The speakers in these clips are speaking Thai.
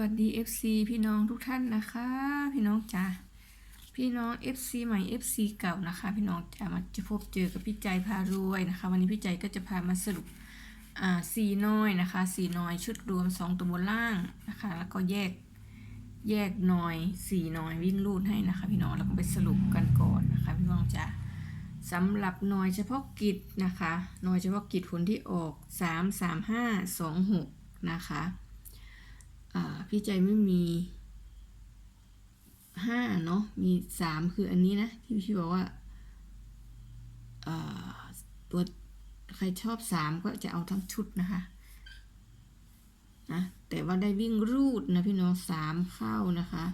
วัสดี FC พี่น้องทุกท่านนะคะ พี่น้องจ๋าพี่น้อง FC ใหม่ FC เก่านะคะ พี่น้องจ๋ามาจะพบเจอกับพี่ใจพารวยนะคะ วันนี้พี่ใจก็จะพามาสรุปอ่าสีน้อยนะคะสีน้อยชุดรวม 2 ตัวบนล่างนะคะ แล้วก็แยกแยกน้อยสีน้อยวิ่งรูดให้นะคะ พี่น้องแล้วก็ไปสรุปกันก่อนนะคะ พี่น้องจ๋าสำหรับหน่วยเฉพาะกิจนะคะหน่วยเฉพาะกิจผลที่ออก 3 3 5 2 6 นะคะ อ่าพี่ใจไม่มีห้าเนาะมีสามคืออันนี้นะ ที่พี่บอกว่าอ่าตัวใครชอบสามก็จะเอาทั้งชุดนะคะนะแต่ว่าได้วิ่งรูดนะพี่น้องสามเข้านะคะ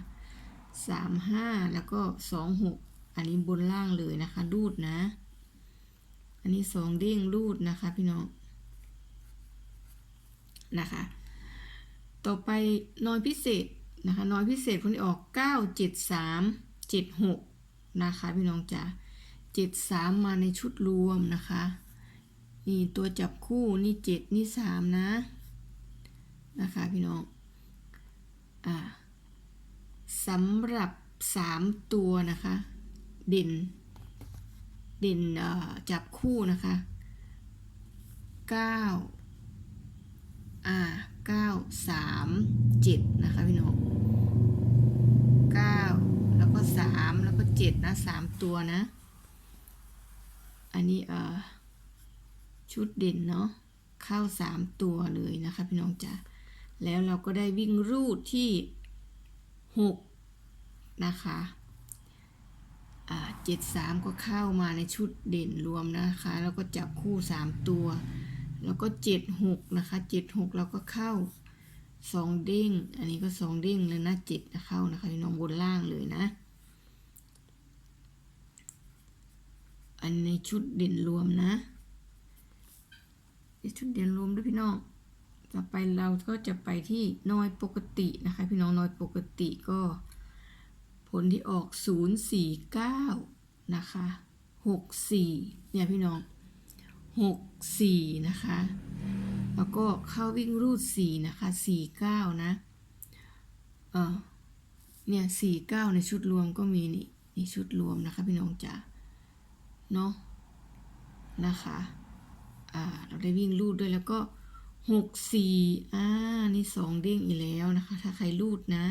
สามห้าแล้วก็สองหกอันนี้บนล่างเลยนะคะ รูดนะ อันนี้สองเด้งรูดนะคะพี่น้องนะคะ ต่อไปน้อยพิเศษนะคะน้อยพิเศษคนที่ออก 9 7 3 7 6 นะคะพี่น้องจ๋า7 3 มาในชุดรวมนะคะ นี่ตัวจับคู่นี่ 7 นี่ 3 นะ นะคะพี่น้อง อ่าสำหรับ 3 ตัวนะคะ เด่น เด่นจับคู่นะคะ 9 อ่า เก้าสามเจ็ดนะคะพี่น้องเก้าแล้วก็สามแล้วก็เจ็ดนะสามตัวนะ อันนี้เอ่อชุดเด่นเนาะเข้าสามตัวเลยนะคะพี่น้องจ๋าแล้วเราก็ได้วิ่งรูดที่หกนะคะเจ็ดสามก็เข้ามาในชุดเด่นรวมนะคะ แล้วก็จับคู่สามตัว แล้วก็เจ็ดหกนะคะเจ็ดหกเราก็เข้าสองเด้ง อันนี้ก็สองเด้งเลยนะเจ็ดเข้านะคะพี่น้องบนล่างเลยนะ อันในชุดเด่นรวมนะชุดเด่นรวมด้วยพี่น้อง ต่อไปเราก็จะไปที่น้อยปกตินะคะ พี่น้องน้อยปกติก็ ผลที่ออก 049 นะคะ 64 เนี่ยพี่น้อง หกสี่นะคะ แล้วก็เข้าวิ่งรูดสี่นะคะสี่เก้านะเออเนี่ยสี่เก้าในชุดรวมก็มีนี่นี่ชุดรวมนะคะพี่น้องจ๋าเนาะนะคะอ่าเราได้วิ่งรูดด้วยแล้วก็หกสี่อ่า นี่สองเด้งอีกแล้วนะคะ ถ้าใครรูดนะ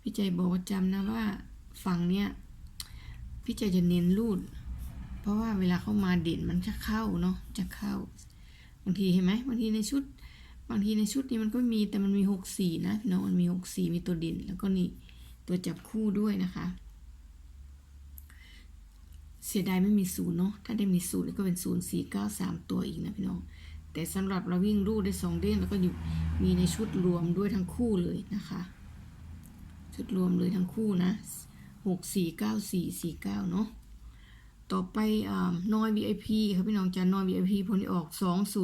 พี่ใจบอกว่าจำนะว่าฝั่งเนี้ย พี่ใจจะเน้นรูด เพราะว่าเวลาเข้ามาเด่นมันจะเข้าเนาะจะเข้า บางทีเห็นไหมบางทีในชุด บางทีในชุดนี้มันก็มีแต่มันมีหกสี่นะพี่น้องมันมีหกสี่มีตัวเด่นแล้วก็นี่ตัวจับคู่ด้วยนะคะ เสียดายไม่มีศูนย์เนาะถ้าได้มีศูนย์ก็เป็นศูนย์สี่เก้าสามตัวอีกนะพี่น้องแต่สำหรับเราวิ่งรูดได้สองเด้งแล้วก็อยู่มีในชุดรวมด้วยทั้งคู่เลยนะคะ ชุดรวมเลยทั้งคู่นะหกสี่เก้าสี่สี่เก้าเนาะ ต่อไปนอย VIP ครับพี่น้องจะนอย VIP ผลที่ออก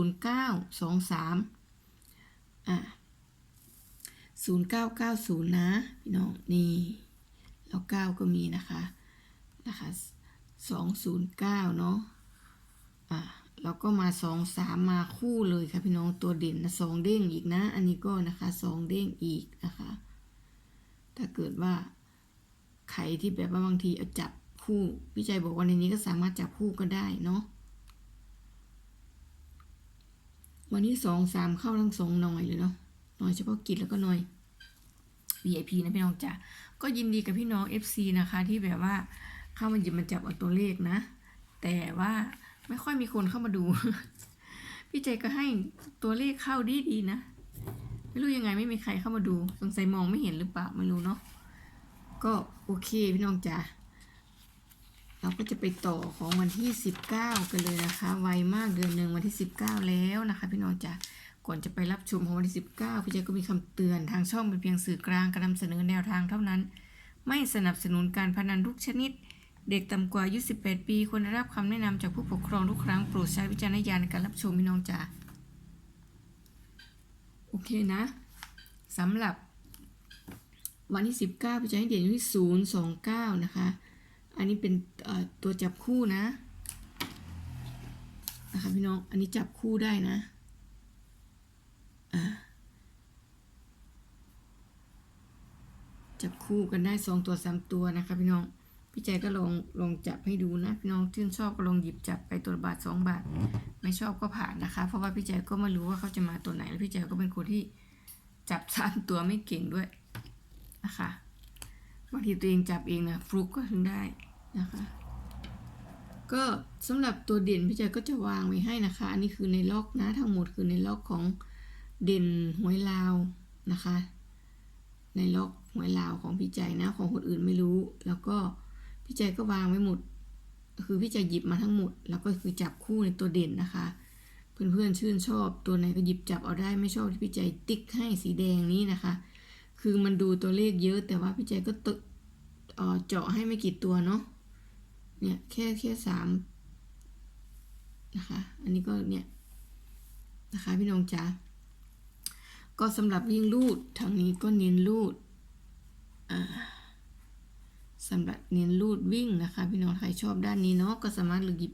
209 23อะ0990 นะ พี่น้อง นี่แล้ว9ก็มีนะคะ นะคะ 209 เนาะอะแล้วก็มา 23 มาคู่เลยค่ะพี่น้องตัวเด่นนะ2เด้งอีกนะ อันนี้ก็นะคะ2เด้งอีกนะคะ ถ้าเกิดว่าใครที่แบบว่าบางทีเอาจับ คู่พี่ใจบอกว่าในนี้ก็สามารถจับคู่ก็ได้เนาะวันที่สองสามเข้าทั้งสองหน่อยเลยเนาะหน่อยเฉพาะกิจแล้วก็หน่อย VIP นะพี่น้องจ้ะก็ยินดีกับพี่น้อง FC นะคะ ที่แบบว่าเข้ามาหยิบมาจับเอาตัวเลขนะ แต่ว่าไม่ค่อยมีคนเข้ามาดู พี่ใจก็ให้ตัวเลขเข้าดีดีๆนะ ไม่รู้ยังไงไม่มีใครเข้ามาดู สงสัยมองไม่เห็นหรือเปล่าไม่รู้เนาะก็โอเคพี่น้องจ้ะ เราก็จะไปต่อของวันที่ 19 กันเลยนะคะ ไวมากเดือนหนึ่งวันที่ 19 แล้วนะคะ พี่น้องจ้ะก่อนจะไปรับชมของวันที่ 19พี่เจก็มีคำเตือนทางช่องเป็นเพียงสื่อกลางการนำเสนอแนวทางเท่านั้น ไม่สนับสนุนการพนันทุกชนิด เด็กต่ำกว่าอายุ18 ปีควรได้รับคำแนะนำจากผู้ปกครองทุกครั้งโปรดใช้วิจารณญาณในการรับชมพี่น้องจ้ะโอเคนะสำหรับวันที่ 19พี่จะให้เด่นอยู่ที่029 นะคะ อันนี้เป็นตัวจับคู่นะนะคะพี่น้องอันนี้จับคู่ได้นะจับคู่กันได้สองตัวสามตัวนะคะพี่น้องพี่ใจก็ลองลองจับให้ดูนะพี่น้องที่นชอบก็ลองหยิบจับไปตัวบาทสองบาท ไม่ชอบก็ผ่านนะคะ เพราะว่าพี่ใจก็ไม่รู้ว่าเขาจะมาตัวไหนแล้วพี่ใจก็เป็นคนที่จับสามตัวไม่เก่งด้วยนะคะบางทีตัวเองจับเองนะฟลุกก็ถึงได้ นะคะ ก็สำหรับตัวเด่นพี่ใจก็จะวางไว้ให้นะคะ อันนี้คือในล็อกนะทั้งหมดคือในล็อกของเด่นหวยลาวนะคะ ในล็อกหวยลาวของพี่ใจนะของคนอื่นไม่รู้ แล้วก็พี่ใจก็วางไว้หมด คือพี่ใจหยิบมาทั้งหมด แล้วก็คือจับคู่ในตัวเด่นนะคะเพื่อนๆชื่นชอบตัวไหนก็หยิบจับเอาได้ไม่ชอบที่พี่ใจติ๊กให้สีแดงนี้นะคะ คือมันดูตัวเลขเยอะแต่ว่าพี่ใจก็ตเอ่อเจาะให้ไม่กี่ตัวเนาะ เนี่ยแค่แค่สามนะคะ อันนี้ก็เนี่ยนะคะพี่น้องจ๋าก็สำหรับวิ่งลูดทางนี้ก็เน้นลูดสำหรับเน้นลูดวิ่งนะคะ พี่น้องใครชอบด้านนี้เนาะก็สามารถเลือกหยิบ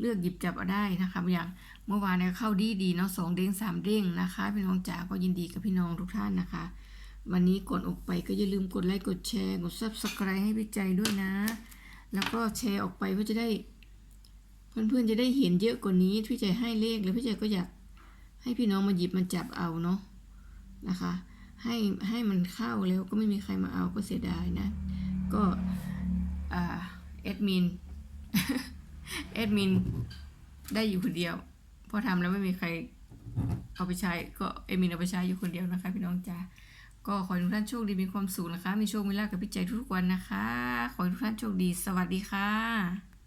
เลือกหยิบจับเอาได้นะคะอย่างเมื่อวานเนี่ยเข้าดีดีเนาะสองเด้งสามเด้งนะคะ พี่น้องจ๋าก็ยินดีกับพี่น้องทุกท่านนะคะ วันนี้ก่อนออกไปก็อย่าลืมกดไลค์กดแชร์กด subscribe ให้พี่ใจด้วยนะ แล้วก็แชร์ออกไปเพื่อจะได้ เพื่อนๆจะได้เห็นเยอะกว่านี้พี่ใจให้เลขแล้วพี่ใจก็อยากให้พี่น้องมาหยิบมาจับเอาเนาะนะคะ ให้ให้มันเข้าแล้วก็ไม่มีใครมาเอาก็เสียดายนะ ก็อ่าแอดมินแอดมินได้อยู่คนเดียวพอทำแล้วไม่มีใครเอาไปใช้ก็แอดมินเอาไปใช้อยู่คนเดียวนะคะพี่น้องจ๋า ก็ขอให้ทุกท่านโชคดีมีความสุขนะคะ มีโชคมีลาภกับพี่ใจทุกๆวันนะคะ ขอให้ทุกท่านโชคดี สวัสดีค่ะ